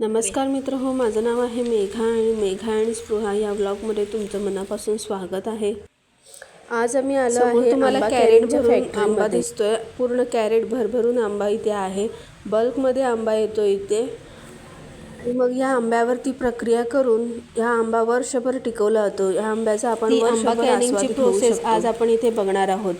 नमस्कार मित्र हो माझं नाव आहे मेघा आणि मेघा आणि स्पृहा या ब्लॉगमध्ये तुमचं मनापासून स्वागत आहे. आज आम्ही आलो आहे तुम्हाला कॅरेट भरून आंबा. दिसतोय. पूर्ण कॅरेट भरभरून आंबा इथे आहे. बल्कमध्ये आंबा येतो इथे. मग या आंब्यावरती प्रक्रिया करून ह्या आंबा वर्षभर टिकवला जातो. ह्या आंब्याचा आपण आंबा कॅनिंगची प्रोसेस. आज आपण इथे बघणार आहोत.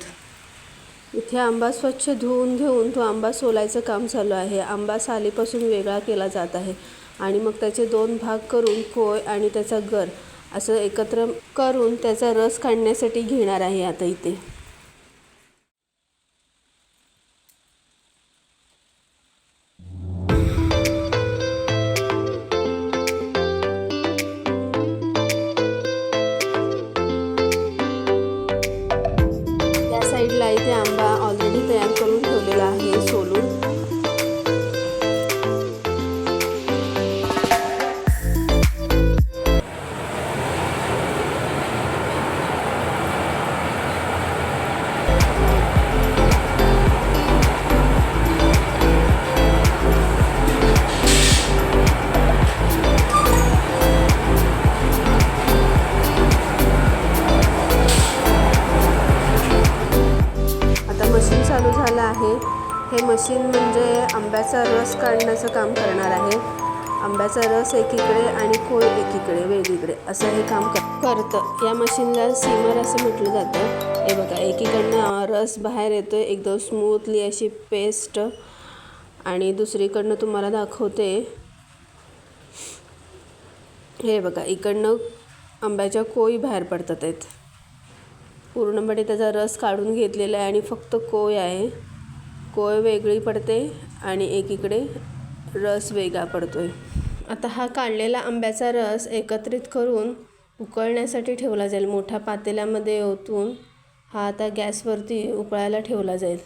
इथे आंबा स्वच्छ धुवून घेऊन तो आंबा सोलायचं काम चालू आहे. आंबा सालीपासून वेगळा केला जात आहे आणि मग त्याचे दोन भाग करून कोय आणि त्याचा गर असं एकत्र करून त्याचा रस काढण्यासाठी घेणार आहे आता इथे. मशीन म्हणजे आंब्याचा रस काढण्याचं काम करणार आहे. आंब्याचा रस एकीकडे आणि कोळ एकीकडे वेगळीकडे असं हे काम कर करतं. या मशीनला सीमर असं म्हटलं जातं. हे बघा एकीकडनं रस बाहेर येतो एकदम स्मूथली अशी पेस्ट आणि दुसरीकडनं तुम्हाला दाखवते. हे बघा इकडनं आंब्याच्या कोळी बाहेर पडतात आहेत. पूर्णपणे त्याचा रस काढून घेतलेला आहे आणि फक्त कोय आहे. कोय वेगळी पडते आणि एकीकडे रस वेगळा पडतो आहे आता हा काढलेला आंब्याचा रस एकत्रित करून उकळण्यासाठी ठेवला जाईल. मोठ्या पातेल्यामध्ये ओतून हा आता गॅसवरती उकळायला ठेवला जाईल.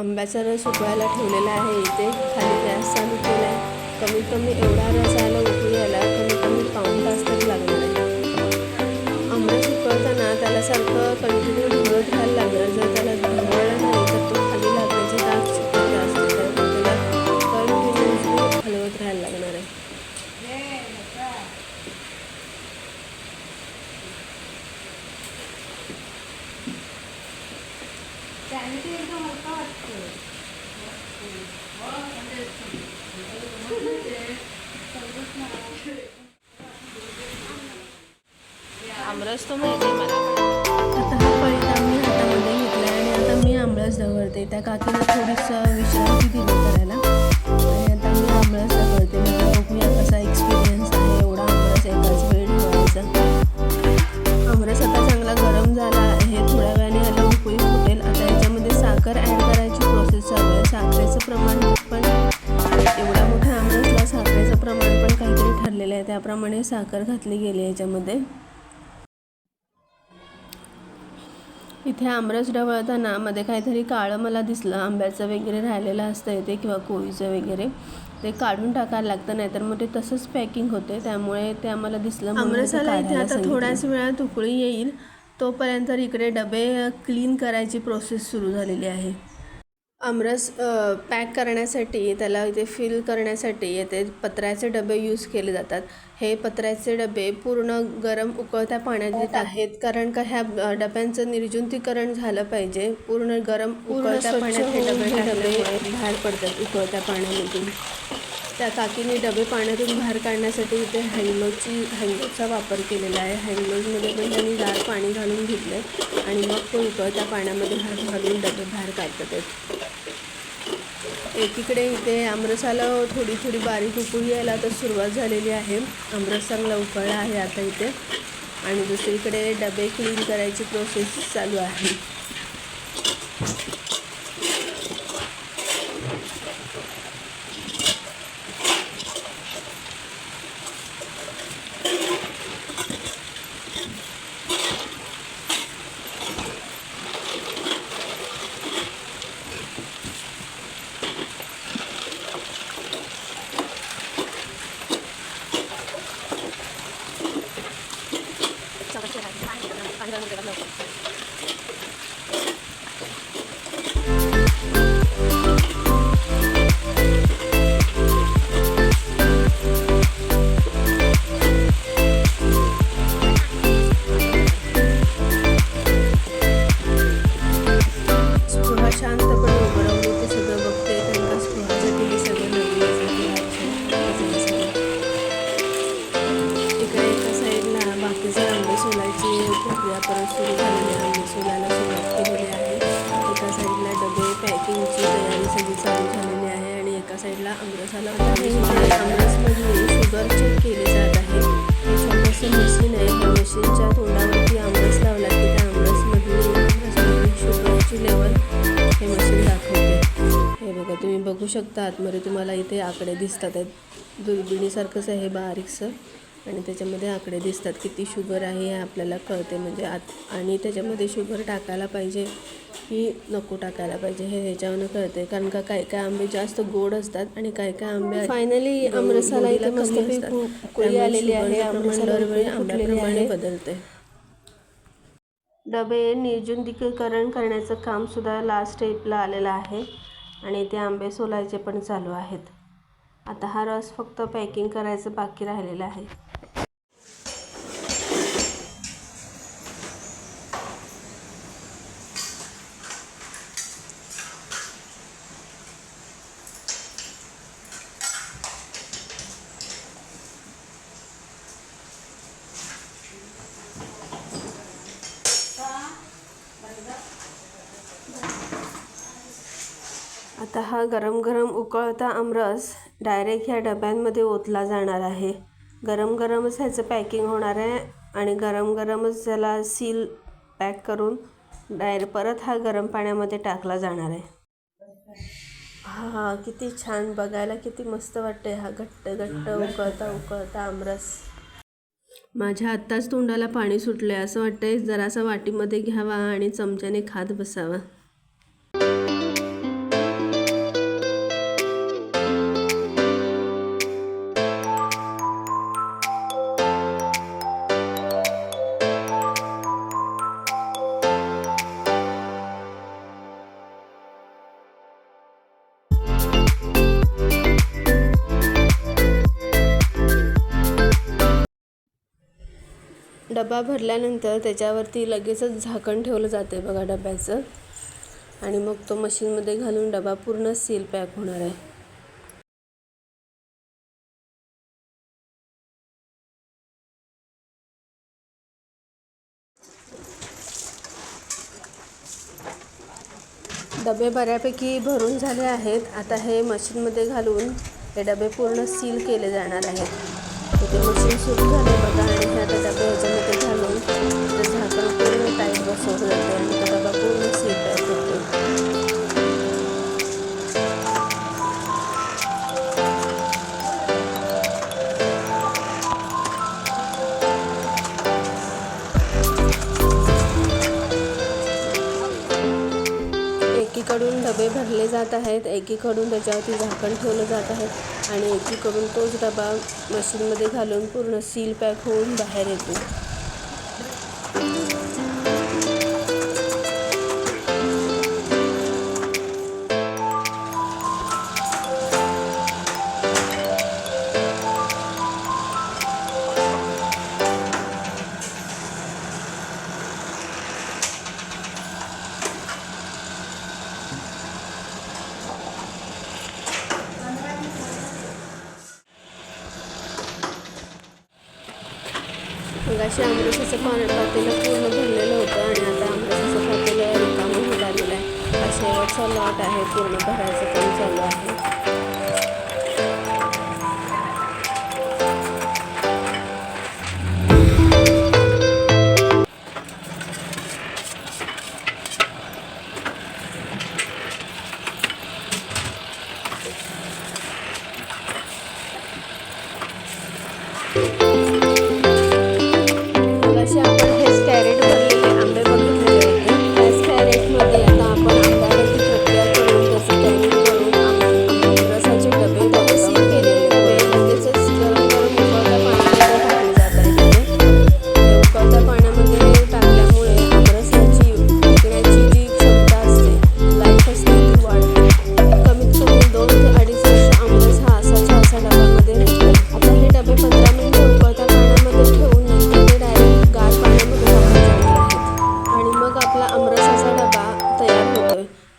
आंब्याचा रस उकळायला ठेवलेला आहे. इथे खाली गॅस चालू केला आहे कमीत कमी एवढा रस आला उकळायला कमीत कमी पाऊण तास तरी लागणार आहे. आंबा उकळताना त्याला सारखं कंटिन्यू धुळत घ्यायला लागणार. जर आमरस मला आता हा परिणाम मी हातामध्ये घेतला आणि आता मी आमरस ढवळते. त्या काकीला थोडीसं विश्रांती दिली करायला. आणि आता मी आमरस ढवळते. मला बघूया कसा एक्सपिरियन्स आहे. एवढा आमरस एकाच वेळ ठेवायचा आमरस आता चांगला गरम झाला आहे. थोड्या वेळाने याला उकळी फुटेल आता याच्यामध्ये साखर ॲड करायची प्रोसेस चालू आहे. साखरेचं प्रमाण पण एवढा मोठ्या आमरसला साखरेचं प्रमाण पण काहीतरी ठरलेलं आहे. त्याप्रमाणे साखर घातली गेली आहे याच्यामध्ये. इथे आमरस ढवळताना मध्ये काहीतरी काळं मला दिसलं. आंब्याचं वगैरे राहिलेलं असतं इथे किंवा कोळीचं वगैरे. ते काढून टाकायला लागतं नाहीतर मग ते तसंच पॅकिंग होते. त्यामुळे ते आम्हाला दिसलं आमरसाला इथे आता. थोड्याच वेळात उकळी येईल. तोपर्यंत इकडे डबे क्लीन करायची प्रोसेस सुरू झालेली आहे. आमरस पॅक करण्यासाठी त्याला इथे फिल करण्यासाठी येथे पत्र्याचे डबे यूज केले जातात. हे पत्र्याचे डबे पूर्ण गरम उकळत्या पाण्यात येत आहेत. कारण का ह्या डब्यांचं निर्जंतुकीकरण झालं पाहिजे. पूर्ण गरम उकळत्या पाण्यात हे डबे हे डबे बाहेर पडतात उकळत्या पाण्यामधून. त्या काकीने डबे पाण्यातून बाहेर काढण्यासाठी इथे हँडलोची हँडलोचा वापर केलेला आहे. हँडलोजमध्ये पण त्यांनी गार पाणी घालून घेतलं आणि मग तो उकळत्या पाण्यामध्ये भात घालून डबे बाहेर काढतात आहेत एकीकडे इथे आमरसाला थोडी थोडी बारीक उकळी यायला तर सुरुवात झालेली आहे. आमरस चांगला उकळला आहे आता इथे. आणि दुसरीकडे डबे क्लीन करायची प्रोसेस चालू आहे. आणि आमरसाला आमरसमध्ये शुगर चेक केली जात आहे. हे मशीन आहे. त्या मशीनच्या तोंडावरती आमरस लावला की त्या आमरसमधून शुगरची लेवल हे मशीन दाखवते. हे बघा तुम्ही बघू शकता. आतमध्ये तुम्हाला इथे आकडे दिसतात आहेत. दुर्बिणीसारखंच आहे बारीकसं. आणि त्याच्यामध्ये आकडे दिसतात किती शुगर आहे हे आपल्याला कळते. म्हणजे आत आणि त्याच्यामध्ये शुगर टाकायला पाहिजे की नको टाकायला पाहिजे हे ह्याच्यावरनं कळते. कारण का काही काही आंबे जास्त गोड असतात आणि काही काही आंबे फायनली आमरसाला इथे मस्त उकळी आलेली आहे दरवेळी आंब्याप्रमाणे बदलते. डबे निर्जंतुकीकरण करण्याचं काम सुद्धा लास्ट स्टेपला आलेलं आहे आणि ते आंबे सोलायचे पण चालू आहेत. आता हा रस फक्त पॅकिंग करायचं बाकी राहिलेलं आहे. आता हा गरम गरम उकळता आमरस डायरेक्ट ह्या डब्यांमध्ये ओतला जाणार आहे. गरम गरमच ह्याचं पॅकिंग होणार आहे आणि गरम गरमच त्याला सील पॅक करून डायरे परत हा गरम पाण्यामध्ये टाकला जाणार आहे. हा किती छान बघायला किती मस्त वाटते हा घट्ट घट्ट उकळता उकळता आमरस. माझ्या आत्ताच तोंडाला पाणी सुटले असं वाटतंय जरासा वाटीमध्ये घ्यावा आणि चमच्याने खात बसावा. डबा भरल्यानंतर त्याच्यावरती लगेचच झाकण ठेवलं जाते बघा डब्याचं. आणि मग तो मशीनमध्ये घालून डबा पूर्ण सील पॅक होणार आहे. डबे बऱ्यापैकी भरून झाले आहेत. आता हे मशीनमध्ये घालून हे डबे पूर्ण सील केले जाणार आहेत. इथे मशीन सुरू झाले बघा आणि हे आता डबे ह्याच्यामध्ये घालून ते जात आहेत एकीकडून त्याच्यावरती झाकण ठेवलं जात आहे आणि एकीकडून तोच डबा मशीनमध्ये घालून पूर्ण सील पॅक होऊन बाहेर येतो. आमरसाचं पाणी पातेलं पूर्ण भरलेलं होतं आणि आता आमरसाचं पातेलं रिकामं होत आलेलं आहे हा शेवटचा लॉट आहे पूर्ण भरायचं काम चालू आहे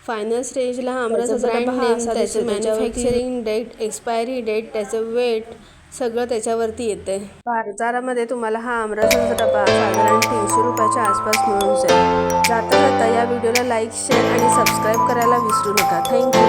फायनल स्टेजला हा हा असा त्याचं मॅन्युफॅक्चरिंग डेट एक्सपायरी डेट त्याचं वेट सगळं त्याच्यावरती येते बाजारामध्ये तुम्हाला हा आमरसाचा डबा साधारण तीनशे रुपयाच्या आसपास मिळून जाईल. जाता जाता या व्हिडिओला लाईक शेअर आणि सबस्क्राईब करायला विसरू नका. थँक्यू